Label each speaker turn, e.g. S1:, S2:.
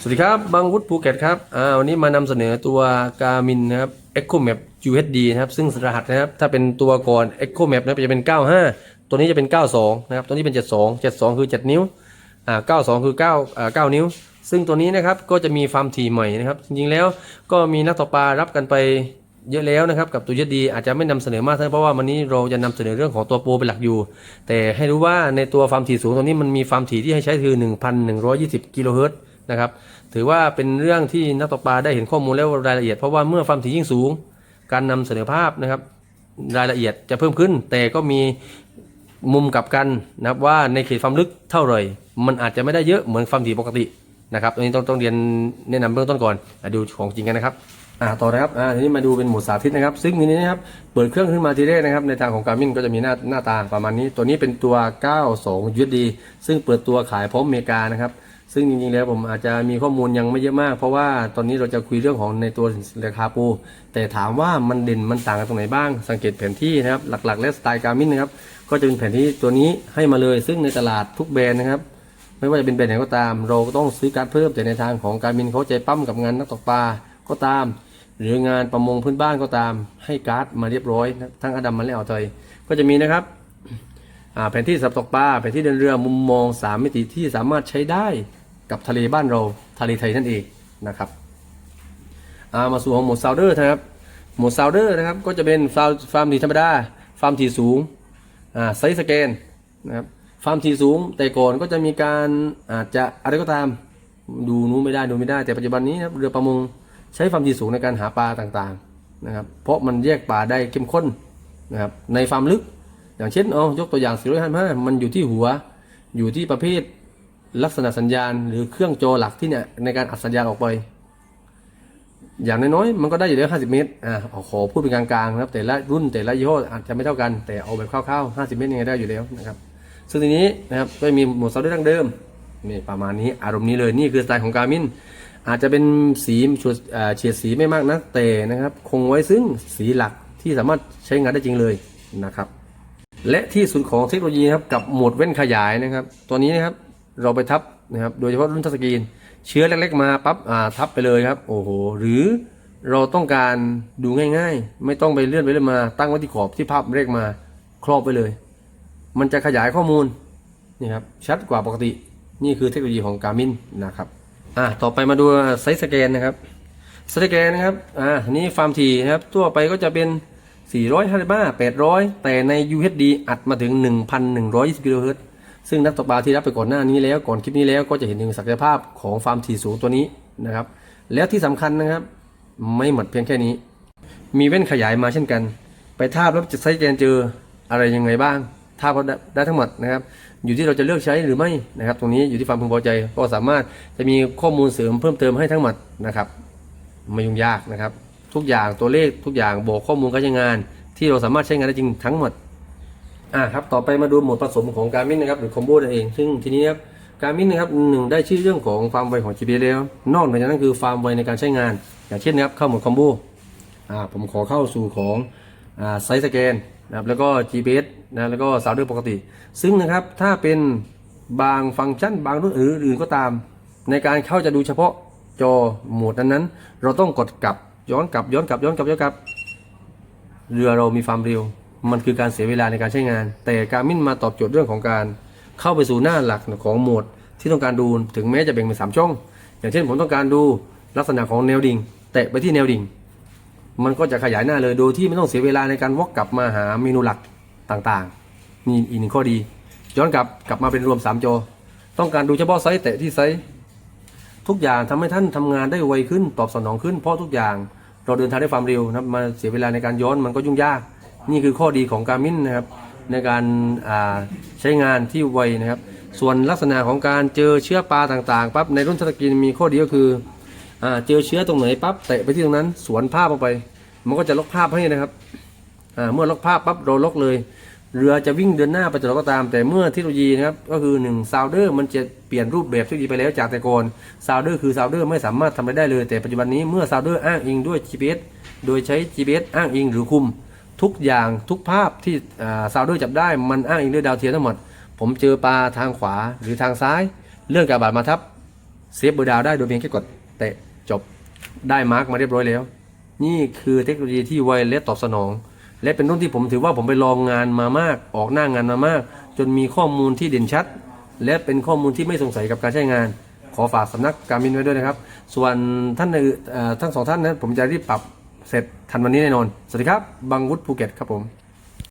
S1: สวัสดีครับบางวุฒิภูเก็ตครับอ่าวันนี้มานำเสนอตัว Garmin นะครับ Echo Map UHD นะครับ ซึ่งรหัสนะครับ ถ้าเป็นตัวก่อน Echo Map นะจะเป็น 95 ตัวนี้จะเป็น 92 นะครับ ตัวนี้เป็น 72 72 คือ 7 นิ้วอ่า92 คือ9อ่า9นิ้ว ซึ่งตัวนี้นะครับ ก็จะมีฟาร์มถี่ใหม่นะครับ จริงๆ แล้วก็มีนักตกปลารับกันไปเยอะแล้วนะครับกับตัว UHD อาจจะไม่นำเสนอมากเท่าเพราะว่าวันนี้เราจะนำเสนอเรื่องของตัวโปรเป็นหลักอยู่ แต่ให้รู้ว่าในตัวฟาร์มถี่สูงตัวนี้มันมีฟาร์มถี่ที่ให้ใช้คือ 1,120 กิโลเฮิรตซ์ นะครับ ถือว่าเป็นเรื่องที่นักตกปลาได้เห็นข้อมูลแล้วรายละเอียด เพราะว่าเมื่อความถี่ยิ่งสูง การนำเสนอภาพนะครับ รายละเอียดจะเพิ่มขึ้น แต่ก็มีมุมกลับกันนะครับว่าในเขตความลึกเท่าไหร่ มันอาจจะไม่ได้เยอะเหมือนความถี่ปกตินะครับตรงนี้ต้องต้องเรียนแนะนำเบื้องต้นก่อนอดูของจริงกันนะครับอ่าต่อนะครับอ่าทีนี้มาดูเป็นหมวดสาธิตนะครับ ซึ่งทีนี้นะครับ เปิดเครื่องขึ้นมาทีแรกนะครับ ในทางของการมินก็จะมีหน้าหน้าตาประมาณนี้ ตัวนี้เป็นตัว 92 USD ซึ่งเปิดตัวขายพร้อมอเมริกานะครับ ซึ่งจริงๆแล้วผมอาจจะมีข้อมูลยังไม่เยอะมาก เพราะว่าตอนนี้เราจะคุยเรื่องของในตัวราคาปู แต่ถามว่ามันเด่นมันต่างกันตรงไหนบ้าง สังเกตแผนที่นะครับ หลักๆ และสไตล์การมินนะครับ ก็จะเป็นแผนที่ตัวนี้ให้มาเลย ซึ่งในตลาดทุกแบรนด์นะครับ ไม่ว่าจะเป็นแบรนด์ไหนก็ตาม เราก็ต้องซื้อการดเพิ่มแต่ในทางของการมินเขาใจปั้มกับงานนักตกปลาก็ตาม หรืองานประมงพื้นบ้านก็ตาม ให้การ์ดมาเรียบร้อยนะทั้งอดัมมันและอ่าวไทยก็จะมีนะครับแผนที่สับตกปลาแผนที่เดินเรือมุมมองสามมิติที่สามารถใช้ได้ กับทะเลบ้านเราทะเลไทยนั่นเองนะครับามาสู่ของหมดซาวเดอร์นะครับหมดซาวเดอร์นะครับก็จะเป็นฟาร์มฟาร์มถี่ธรรมดาฟาร์มถี่สูงไซส์สแกนนะครับฟาร์มถี่สูงแต่ก่อนก็จะมีการอาจจะอะไรก็ตามดูนู้นไม่ได้ดูไม่ได้ แต่ปัจจุบันนี้นะเรือประมงใช้ฟาร์มถี่สูงในการหาปลาต่างๆนะครับเพราะมันแยกปลาได้เข้มข้นนะครับในฟาร์มลึก อย่างเช่นเอายกตัวอย่าง 455 มันอยู่ที่หัวอยู่ที่ประเภท ลักษณะสัญญาณหรือเครื่องจอหลักที่เนี่ยในการอัดสัญญาณออกไป อย่างน้อยๆมันก็ได้อยู่แล้ว50 เมตรอ่าขอพูดเป็นกลางๆนะครับ แต่ละรุ่นแต่ละยี่ห้ออาจจะไม่เท่ากัน แต่เอาแบบคร่าวๆ50 เมตรยังไงได้อยู่แล้วนะครับ ซึ่งทีนี้นะครับก็มีหมดซาวด์ดั้งเดิมนี่ประมาณนี้อารมณ์นี้เลยนี่คือสไตล์ของการมินอาจจะเป็นสีชุดอ่าเฉดสีไม่มากนะแต่นะครับ คงไว้ซึ่งสีหลักที่สามารถใช้งานได้จริงเลยนะครับ และที่สุดของเทคโนโลยีครับกับโหมดเว้นขยายนะครับ ตัวนี้นะครับ เราไปทับนะครับโดยเฉพาะรุ่นทัชสกรีน เชื้อเล็กๆมาปั๊บอ่าทับไปเลยครับ โอ้โห หรือเราต้องการดูง่ายๆ ไม่ต้องไปเลื่อนไปเลื่อนมาตั้งไว้ที่ขอบที่ภาพเลขมาครอบไปเลย มันจะขยายข้อมูลนี่ครับชัดกว่าปกตินี่คือเทคโนโลยีของการมินนะครับอ่าต่อไปมาดูไซส์สแกนนะครับไซสแกนนะครับอ่านนี้ฟาร์มทีนะครับทั่วไปก็จะเป็น 455 800 แต่ใน UHD อัดมาถึง 1,120กิโลเฮิรตซ์ ซึ่งนักตกปลาที่รับไปก่อนหน้านี้แล้วก่อนคลิปนี้แล้วก็จะเห็นถึงศักยภาพของฟาร์มถี่สูงตัวนี้นะครับ แล้วที่สำคัญนะครับ ไม่หมดเพียงแค่นี้ มีเว้นขยายมาเช่นกัน ไปทาบแล้วจะใช้แกนเจออะไรยังไงบ้างทาบไดได้ทั้งหมดนะครับ อยู่ที่เราจะเลือกใช้หรือไม่นะครับ ตรงนี้อยู่ที่ความพึงพอใจก็สามารถจะมีข้อมูลเสริมเพิ่มเติมให้ทั้งหมดนะครับไม่ยุ่งยากนะครับ ทุกอย่างตัวเลขทุกอย่างบอกข้อมูลการใช้งาน ที่เราสามารถใช้งานได้จริงทั้งหมด อ่าครับต่อไปมาดูหมดผสมของการมินนะครับหรือคอมโบนั่นเอง ซึ่งทีนี้ครับการมินนะครับหนึ่งได้ชื่อเรื่องของความไวของ GPS แล้ว นอกจากนั้นคือความไวในการใช้งาน อย่างเช่นนะครับเข้าหมดคอมโบอ่าผมขอเข้าสู่ของอ่าไซส์สแกนนะครับแล้วก็ GPS นะแล้วก็สาวดอร์ปกติ ซึ่งนะครับถ้าเป็นบางฟังก์ชันบางรุ่นอื่นก็ตาม ในการเข้าจะดูเฉพาะจอโหมดนั้นๆ เราต้องกดกลับย้อนกลับย้อนกลับย้อนกลับย้อนกลับเรือเรามีความเร็ว มันคือการเสียเวลาในการใช้งาน แต่การมินมาตอบโจทย์เรื่องของการเข้าไปสู่หน้าหลักของโหมดที่ต้องการดูถึงแม้จะแบ่งเป็นสามช่อง อย่างเช่นผมต้องการดูลักษณะของแนวดิ่งแตะไปที่แนวดิ่ง มันก็จะขยายหน้าเลยโดยที่ไม่ต้องเสียเวลาในการวกกลับมาหาเมนูหลักต่างๆนี่อีกหนึ่งข้อดี ย้อนกลับกลับมาเป็นรวม 3 จอ ต้องการดูเฉพาะไซส์แตะที่ไซส์ทุกอย่างทำให้ท่านทำงานได้ไวขึ้นตอบสนองขึ้น เพราะทุกอย่างเราเดินทางได้ความเร็วนะมาเสียเวลาในการย้อนมันก็ยุ่งยาก นี่คือข้อดีของการมินนะครับในการใช้งานที่ไวนะครับ ส่วนลักษณะของการเจอเชื้อปลาต่างๆปั๊บในรุ่นทัชสกรีนมีข้อดีก็คืออเจอเชื้อตรงไหนปั๊บเตะไปที่ตรงนั้น สวนภาพออกไป มันก็จะลบภาพให้นะครับเมื่อลบภาพปั๊บเราลบเลย เรือจะวิ่งเดินหน้าไปตลอดก็ตาม แต่เมื่อเทคโนโลยีนะครับก็คือ1ซาวเดอร์มันจะเปลี่ยนรูปแบบเทคโนโลยีไปแล้วจากแต่ก่อนซาวเดอร์คือซาวเดอร์ไม่สามารถทำอะไรได้เลย แต่ปัจจุบันนี้เมื่อซาวเดอร์อ้างอิงด้วย GPS โดยใช้ GPS อ้างอิงหรือคุม ทุกอย่างทุกภาพที่ซาวดอร์จับได้มันอ้างอิงด้วยดาวเทียมทั้งหมด ผมเจอปลาทางขวาหรือทางซ้าย เลื่อนกระบาดมาทับเซฟเบอร์ดาวได้โดยเพียงแค่กดเตะจบได้มาร์กมาเรียบร้อยแล้ว นี่คือเทคโนโลยีที่ไวและตอบสนอง และเป็นรุ่นที่ผมถือว่าผมไปลองงานมามาก ออกหน้างานมามาก จนมีข้อมูลที่เด่นชัด และเป็นข้อมูลที่ไม่สงสัยกับการใช้งาน ขอฝากสำนักการมินไว้ด้วยนะครับ ส่วนท่านทั้งสองท่านนั้นผมจะรีบปรับ เสร็จทันวันนี้แน่นอน สวัสดีครับ บังวุฒิภูเก็ตครับผม